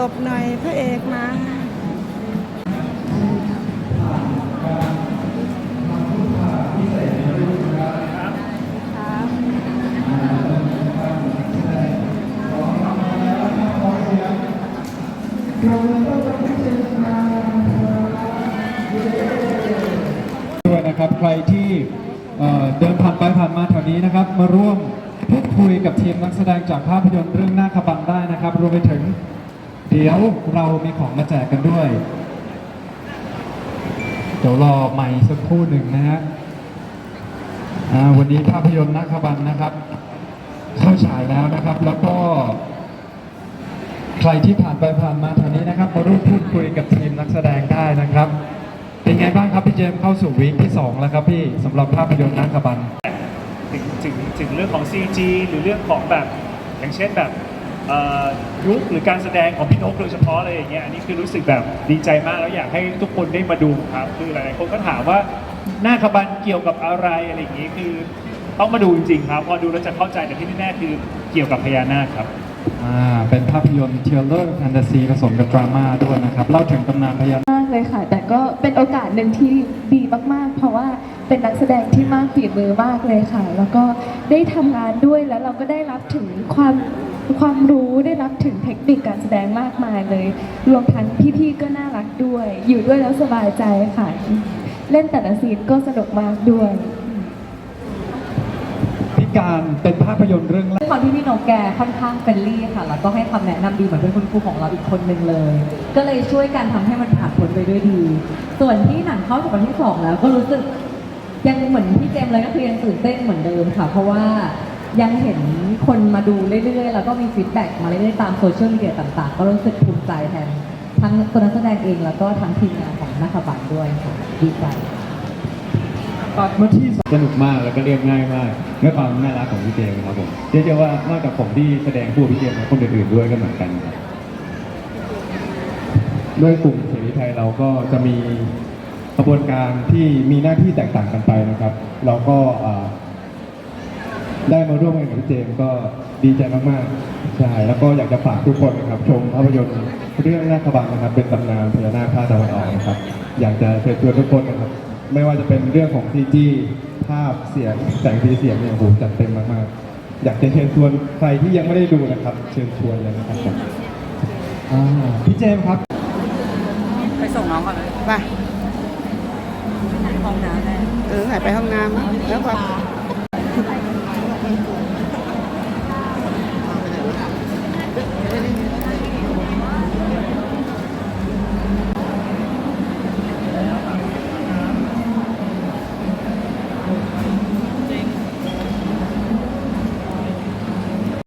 ลบหน่อยพระเอกมาด้วยนะครับใครที่เเดินผ่านไปผ่านมาแถวนี้นะครับ มาร่วมพูดคุยกับทีมนักแสดงจากภาพยนตร์เรื่องหน้าขบันได้นะครับ รวมไปถึง เดี๋ยวเรามีของมาแจกกันด้วย เดี๋ยวรอใหม่สักครู่หนึ่งนะฮะอ่าวันนี้ภาพยนตร์นักขบันนะครับ เข้าฉายแล้วนะครับ แล้วก็ ใครที่ผ่านไปผ่านมาแถวนี้นะครับมาร่วมพูดคุยกับทีมนักแสดงได้นะครับ เป็นไงบ้างครับพี่เจมส์เข้าสู่วีคที่ 2 แล้วครับพี่สำหรับภาพยนตร์นักขบันถึงถึงถึงเรื่องของ CG หรือเรื่องของแบบอย่างเช่นแบบ เอ่อยุคหรือการแสดงของพี่นกโดยเฉพาะอะไรอย่างเงี้ยอันนี้คือรู้สึกแบบดีใจมากแล้วอยากให้ทุกคนได้มาดูครับ คือหลายๆคนก็ถามว่าหน้าขบันเกี่ยวกับอะไรอะไรอย่างงี้คือต้องมาดูจริงๆครับพอดูแล้วจะเข้าใจแต่ที่แน่ๆคือเกี่ยวกับพญานาคครับ อ่าเป็นภาพยนตร์เทเลอร์แฟนตาซีผสมกับดราม่าด้วยนะครับเล่าถึงตำนานพญานาค มากเลยค่ะ แต่ก็เป็นโอกาสหนึ่งที่ดีมากๆ เพราะว่าเป็นนักแสดงที่มากฝีมือมากเลยค่ะ แล้วก็ได้ทำงานด้วยแล้วเราก็ได้รับถึงความ ความรู้ได้รับถึงเทคนิคการแสดงมากมายเลย รวมทั้งพี่ๆก็น่ารักด้วย อยู่ด้วยแล้วสบายใจค่ะ เล่นแต่ละซีนก็สนุกมากด้วยพิการเป็นภาพยนตร์เรื่องแรกด้วยความที่พี่นกแกค่อนข้างเฟรนลี่ค่ะ แล้วก็ให้คำแนะนำดีเหมือนเป็นคุณครูของเราอีกคนนึงเลย ก็เลยช่วยกันทำให้มันผ่านพ้นไปด้วยดี ส่วนที่หนังเข้าสู่วันที่สองแล้วก็รู้สึกยังเหมือนพี่เจมส์เลยก็คือยังตื่นเต้นเหมือนเดิมค่ะ เพราะว่า ยังเห็นคนมาดูเรื่อยๆ แล้วก็มีฟีดแบ็กมาเรื่อยๆ ตามโซเชียลมีเดียต่างๆ ก็รู้สึกภูมิใจแทนทั้งตัวนักแสดงเองแล้วก็ทั้งทีมงานของนักบัตด้วยค่ะดีใจตัดมาที่สนุกมากแล้วก็เรียบง่ายมากด้วยความน่ารักของพี่เจมส์ครับผมเชื่อว่านอกจากผมที่แสดงคู่พี่เจมส์แล้วคนอื่นๆด้วยก็เหมือนกันครับด้วยกลุ่มเสรีไทยเราก็จะมีกระบวนการที่มีหน้าที่แตกต่างกันไปนะครับ เราก็ ได้มาร่วมงานกับพี่เจมส์ก็ดีใจมากๆใช่แล้วก็อยากจะฝากทุกคนนะครับชมภาพยนตร์เรื่องนาคบังนะครับ เป็นตำนานพญานาคภาคตะวันออกนะครับ อยากจะเชิญชวนทุกคนนะครับ ไม่ว่าจะเป็นเรื่องของซีจีภาพเสียงแสงสีเสียงเนี่ยโอ้โหจัดเต็มมากๆ อยากจะเชิญชวนใครที่ยังไม่ได้ดูนะครับ เชิญชวนเลยนะครับผมอ่าพี่เจมส์ครับไปส่งน้องก่อนเลยไปห้องน้ำเออหายไปห้องน้ำแล้วก็